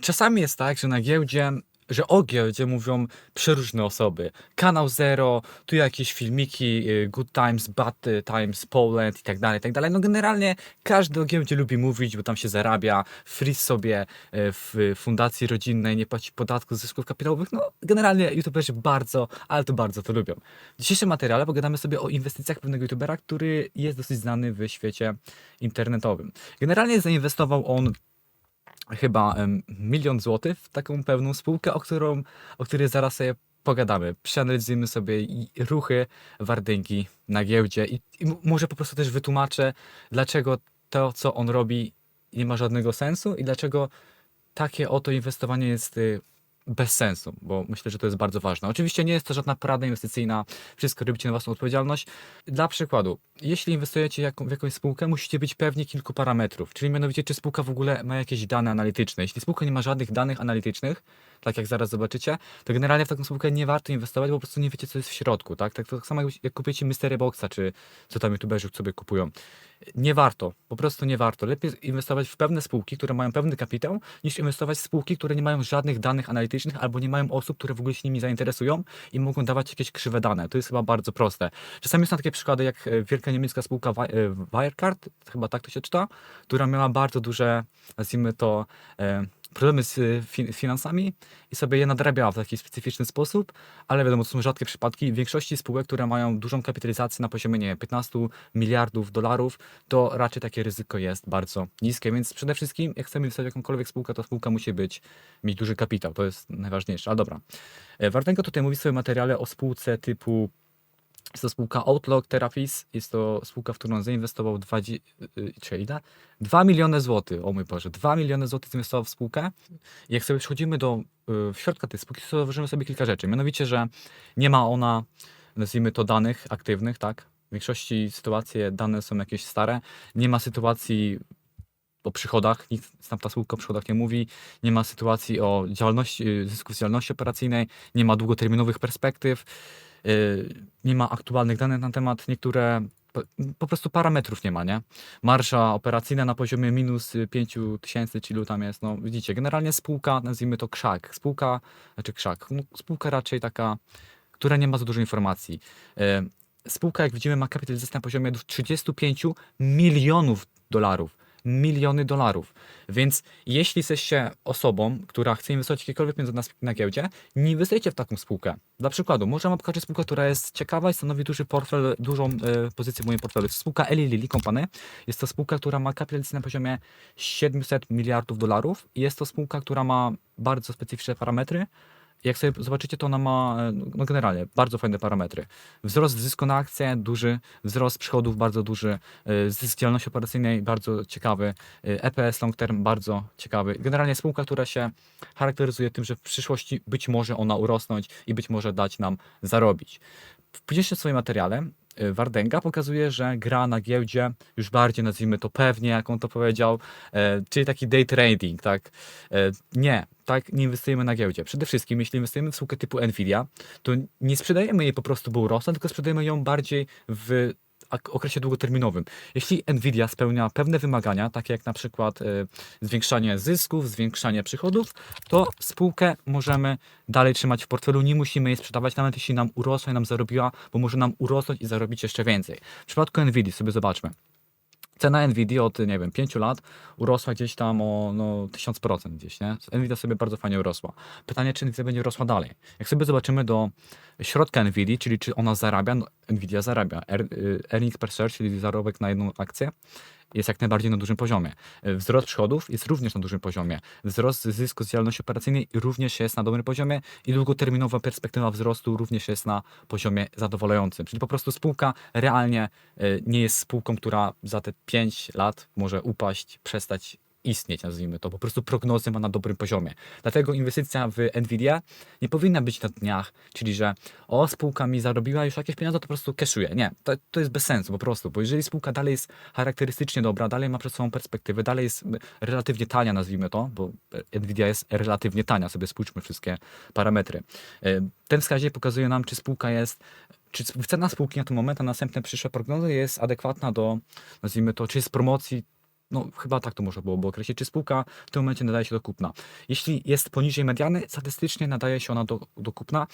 Czasami jest tak, że na giełdzie, że o giełdzie mówią przeróżne osoby. Kanał Zero, tu jakieś filmiki, y, Good Times, Bad Times, Poland i tak dalej, i tak dalej. No generalnie każdy o giełdzie lubi mówić, bo tam się zarabia, freeze sobie y, w fundacji rodzinnej, nie płaci podatku zysków kapitałowych. No generalnie youtuberzy bardzo, ale to bardzo to lubią. W dzisiejszym materiale pogadamy sobie o inwestycjach pewnego youtubera, który jest dosyć znany w świecie internetowym. Generalnie zainwestował on chyba milion złotych w taką pewną spółkę, o, którą, o której zaraz sobie pogadamy. Przeanalizujemy sobie ruchy Wardęgi na giełdzie i, i może po prostu też wytłumaczę, dlaczego to, co on robi, nie ma żadnego sensu i dlaczego takie oto inwestowanie jest y, bez sensu, bo myślę, że to jest bardzo ważne. Oczywiście nie jest to żadna porada inwestycyjna, wszystko robicie na własną odpowiedzialność. Dla przykładu, jeśli inwestujecie w jakąś spółkę, musicie być pewni kilku parametrów, czyli mianowicie, czy spółka w ogóle ma jakieś dane analityczne. Jeśli spółka nie ma żadnych danych analitycznych, tak jak zaraz zobaczycie, to generalnie w taką spółkę nie warto inwestować, bo po prostu nie wiecie, co jest w środku, tak? Tak, tak samo jak, jak kupujecie Mystery Boxa, czy co tam youtuberzy sobie kupują. Nie warto, po prostu nie warto. Lepiej inwestować w pewne spółki, które mają pewny kapitał, niż inwestować w spółki, które nie mają żadnych danych analitycznych albo nie mają osób, które w ogóle się nimi zainteresują i mogą dawać jakieś krzywe dane. To jest chyba bardzo proste. Czasami są takie przykłady jak e, wielka niemiecka spółka e, Wirecard, chyba tak to się czyta, która miała bardzo duże, nazwijmy to, e, problemy z e, fi- finansami i sobie je nadrabiała w taki specyficzny sposób, ale wiadomo, to są rzadkie przypadki. W większości spółek, które mają dużą kapitalizację na poziomie, nie wiem, 15 miliardów dolarów, to raczej takie ryzyko jest bardzo niskie, więc przede wszystkim, jak chcemy inwestować w jakąkolwiek spółkę, to spółka musi być, mieć duży kapitał, to jest najważniejsze, ale dobra. E, Wartenko tutaj mówi w swoim materiale o spółce typu jest to spółka Outlook Therapies. Jest to spółka, w którą zainwestował 20, y, czy ile? 2 miliony złotych. O mój Boże, 2 miliony złotych zainwestował w spółkę. Jak sobie przechodzimy do y, środka tej spółki, to zauważymy sobie kilka rzeczy. Mianowicie, że nie ma ona, nazwijmy to, danych aktywnych, tak? W większości sytuacji dane są jakieś stare. Nie ma sytuacji o przychodach, nikt tam ta spółka o przychodach nie mówi, nie ma sytuacji o działalności, y, zysków z działalności operacyjnej, nie ma długoterminowych perspektyw, y, nie ma aktualnych danych na temat, niektóre po, prostu parametrów nie ma, nie? Marsza operacyjna na poziomie minus y, 5 tysięcy, czy ilu tam jest, no widzicie, generalnie spółka, nazwijmy to krzak, spółka, znaczy krzak, no, spółka raczej taka, która nie ma za dużo informacji. Y, Spółka, jak widzimy, ma kapitalizację na poziomie 35 milionów dolarów. Miliony dolarów. Więc jeśli jesteście osobą, która chce inwestować jakiekolwiek pieniądze na, na giełdzie, nie inwestujcie w taką spółkę. Dla przykładu, może wam pokażę spółkę, która jest ciekawa i stanowi duży portfel, dużą e, pozycję w moim portfelu. Jest spółka Eli Lilly Company. Jest to spółka, która ma kapitalizację na poziomie 700 miliardów dolarów jest to spółka, która ma bardzo specyficzne parametry. Jak sobie zobaczycie, to ona ma e, no generalnie bardzo fajne parametry. Wzrost zysku na akcję duży, wzrost przychodów bardzo duży, e, zysk działalności operacyjnej bardzo ciekawy, e, EPS long term bardzo ciekawy. Generalnie spółka, która się charakteryzuje tym, że w przyszłości być może ona urosnąć i być może dać nam zarobić. W późniejszym swoim materiale e, Wardęga pokazuje, że gra na giełdzie już bardziej nazwijmy to pewnie, jak on to powiedział, e, czyli taki day trading, tak? E, nie, tak nie inwestujemy na giełdzie. Przede wszystkim, jeśli inwestujemy w spółkę typu Nvidia, to nie sprzedajemy jej po prostu, bo urosła, tylko sprzedajemy ją bardziej w okresie długoterminowym. Jeśli Nvidia spełnia pewne wymagania, takie jak na przykład e, zwiększanie zysków, zwiększanie przychodów, to spółkę możemy dalej trzymać w portfelu, nie musimy jej sprzedawać, nawet jeśli nam urosła i nam zarobiła, bo może nam urosnąć i zarobić jeszcze więcej. W przypadku Nvidia sobie zobaczmy. Cena Nvidia od, nie wiem, 5 lat urosła gdzieś tam o no, 1000% gdzieś, nie? Nvidia sobie bardzo fajnie urosła. Pytanie, czy Nvidia będzie rosła dalej. Jak sobie zobaczymy do środka Nvidia, czyli czy ona zarabia, no, Nvidia zarabia. Y, earnings per share, czyli zarobek na jedną akcję, jest jak najbardziej na dużym poziomie. Y, Wzrost przychodów jest również na dużym poziomie. Wzrost zysku z działalności operacyjnej również jest na dobrym poziomie i długoterminowa perspektywa wzrostu również jest na poziomie zadowalającym. Czyli po prostu spółka realnie y, nie jest spółką, która za te 5 lat może upaść, przestać istnieć, nazwijmy to. Po prostu prognozy ma na dobrym poziomie. Dlatego inwestycja w Nvidia nie powinna być na dniach, czyli że o, spółka mi zarobiła już jakieś pieniądze, to po prostu cashuje. Nie, to, to jest bez sensu po prostu, bo jeżeli spółka dalej jest charakterystycznie dobra, dalej ma przed sobą perspektywy, dalej jest relatywnie tania, nazwijmy to, bo e, Nvidia jest relatywnie tania, sobie spójrzmy wszystkie parametry. E, Ten wskaźnik pokazuje nam, czy spółka jest czy cena spółki na ten moment, a następne przyszłe prognozy jest adekwatna do, nazwijmy to, czy jest promocji no chyba tak to można byłoby określić, czy spółka w tym momencie nadaje się do kupna. Jeśli jest poniżej mediany, statystycznie nadaje się ona do, do kupna.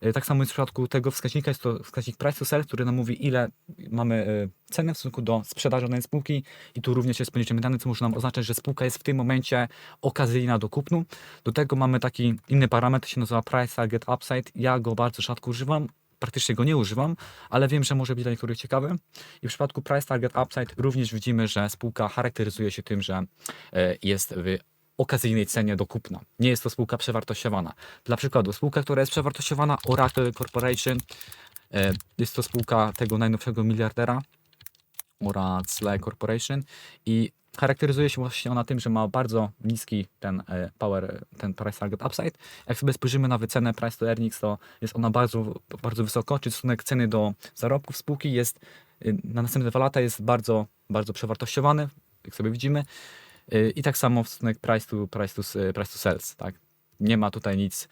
E, Tak samo jest w przypadku tego wskaźnika, jest to wskaźnik price to sell, który nam mówi, ile mamy e, cenę w stosunku do sprzedaży danej spółki i tu również jest poniżej mediany, co może nam oznaczać, że spółka jest w tym momencie okazyjna do kupnu. Do tego mamy taki inny parametr, się nazywa price target upside. Ja go bardzo rzadko używam, praktycznie go nie używam, ale wiem, że może być dla niektórych ciekawy. I w przypadku price target upside również widzimy, że spółka charakteryzuje się tym, że e, jest w okazyjnej cenie do kupna. Nie jest to spółka przewartościowana. Dla przykładu, spółka, która jest przewartościowana, Oracle Corporation, e, jest to spółka tego najnowszego miliardera, Oracle Corporation i charakteryzuje się właśnie ona tym, że ma bardzo niski ten e, power, ten price target upside. Jak sobie spojrzymy na wycenę price to earnings, to jest ona bardzo, bardzo wysoko, czyli stosunek ceny do zarobków spółki jest y, na następne dwa lata jest bardzo, bardzo przewartościowany, jak sobie widzimy. Y, I tak samo stosunek price to, price to, price to sales, tak? Nie ma tutaj nic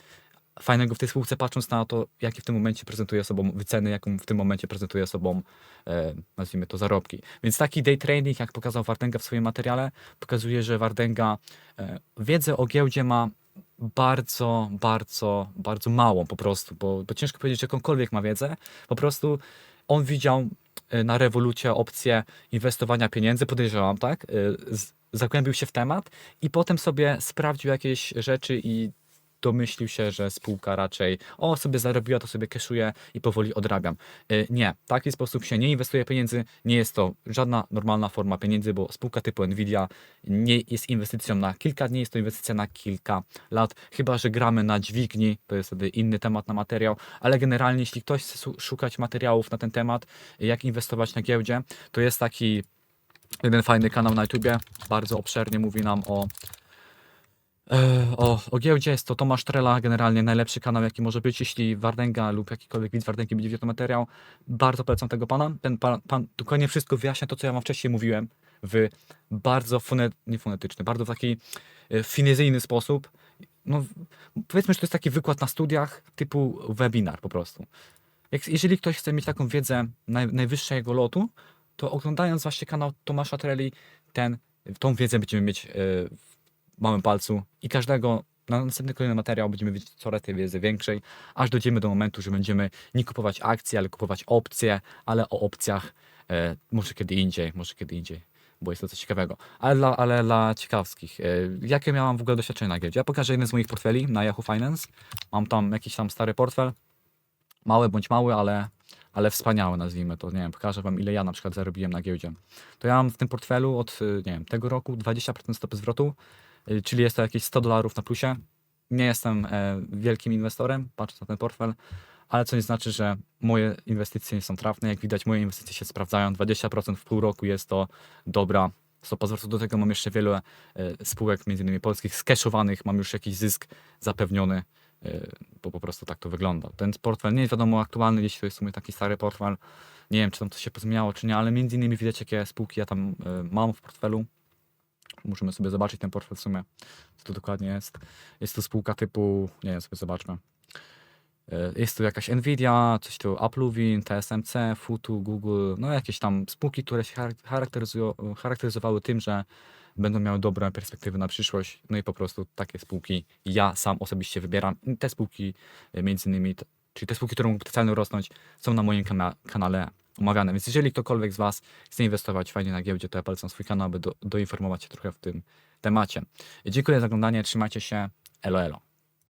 fajnego w tej spółce, patrząc na to, jakie w tym momencie prezentuje sobą wyceny, jaką w tym momencie prezentuje sobą, e, nazwijmy to, zarobki. Więc taki day trading, jak pokazał Wardenga w swoim materiale, pokazuje, że Wardenga e, wiedzę o giełdzie ma bardzo, bardzo, bardzo małą po prostu, bo, bo ciężko powiedzieć, że jakąkolwiek ma wiedzę. Po prostu on widział e, na rewolucie opcję inwestowania pieniędzy, podejrzewam, tak? E, z- Zagłębił się w temat i potem sobie sprawdził jakieś rzeczy i domyślił się, że spółka raczej o sobie zarobiła, to sobie keszuje i powoli odrabiam. Y, Nie, w taki sposób się nie inwestuje pieniędzy, nie jest to żadna normalna forma pieniędzy, bo spółka typu Nvidia nie jest inwestycją na kilka dni, jest to inwestycja na kilka lat, chyba że gramy na dźwigni, to jest wtedy inny temat na materiał, ale generalnie jeśli ktoś chce szukać materiałów na ten temat, jak inwestować na giełdzie, to jest taki jeden fajny kanał na YouTubie, bardzo obszernie mówi nam o E, O, o giełdzie jest to Tomasz Trela, generalnie najlepszy kanał jaki może być, jeśli Wardenga lub jakikolwiek widz Wardengi będzie widział ten materiał, bardzo polecam tego pana. Ten pan, pan dokładnie wszystko wyjaśnia to, co ja wam wcześniej mówiłem, w bardzo fone, nie fonetyczny, bardzo taki e, finezyjny sposób. No, powiedzmy, że to jest taki wykład na studiach typu webinar po prostu. Jak, jeżeli ktoś chce mieć taką wiedzę naj, najwyższego lotu, to oglądając właśnie kanał Tomasza Treli, ten, tą wiedzę będziemy mieć e, małym palcu i każdego na następny kolejny materiał będziemy wiedzieć coraz tej wiedzy większej, aż dojdziemy do momentu, że będziemy nie kupować akcji, ale kupować opcje, ale o opcjach e, może kiedy indziej, może kiedy indziej, bo jest to coś ciekawego. Ale dla, ale dla ciekawskich, e, jakie miałam w ogóle doświadczenie na giełdzie? Ja pokażę jeden z moich portfeli na Yahoo Finance. Mam tam jakiś tam stary portfel, mały bądź mały, ale, ale wspaniały nazwijmy to. Nie wiem, pokażę wam ile ja na przykład zarobiłem na giełdzie. To ja mam w tym portfelu od, y, nie wiem, tego roku 20% stopy zwrotu, czyli jest to jakieś 100 dolarów na plusie. Nie jestem e, wielkim inwestorem, patrząc na ten portfel, ale co nie znaczy, że moje inwestycje nie są trafne. Jak widać, moje inwestycje się sprawdzają. 20% w pół roku jest to dobra stopa zwrotu. Do tego mam jeszcze wiele e, spółek, między innymi polskich, skeszowanych. Mam już jakiś zysk zapewniony, e, bo po prostu tak to wygląda. Ten portfel nie jest wiadomo aktualny, jeśli to jest w sumie taki stary portfel. Nie wiem, czy tam coś się pozmieniało, czy nie, ale między innymi widać, jakie spółki ja tam mam w portfelu. Możemy sobie zobaczyć ten portfel w sumie, co to dokładnie jest. Jest to spółka typu, nie wiem, sobie zobaczmy. E, Jest tu jakaś Nvidia, coś tu Appluvin, TSMC, Futu, Google, no jakieś tam spółki, które się charak- charakteryzują, charakteryzowały tym, że będą miały dobre perspektywy na przyszłość. No i po prostu takie spółki ja sam osobiście wybieram. Te spółki, e, między innymi, czyli te spółki, które mogą potencjalnie rosnąć, są na moim kana- kanale omawiane. Więc jeżeli ktokolwiek z Was chce inwestować fajnie na giełdzie, to ja polecam swój kanał, aby do, doinformować się trochę w tym temacie. Dziękuję za oglądanie, trzymajcie się, elo elo.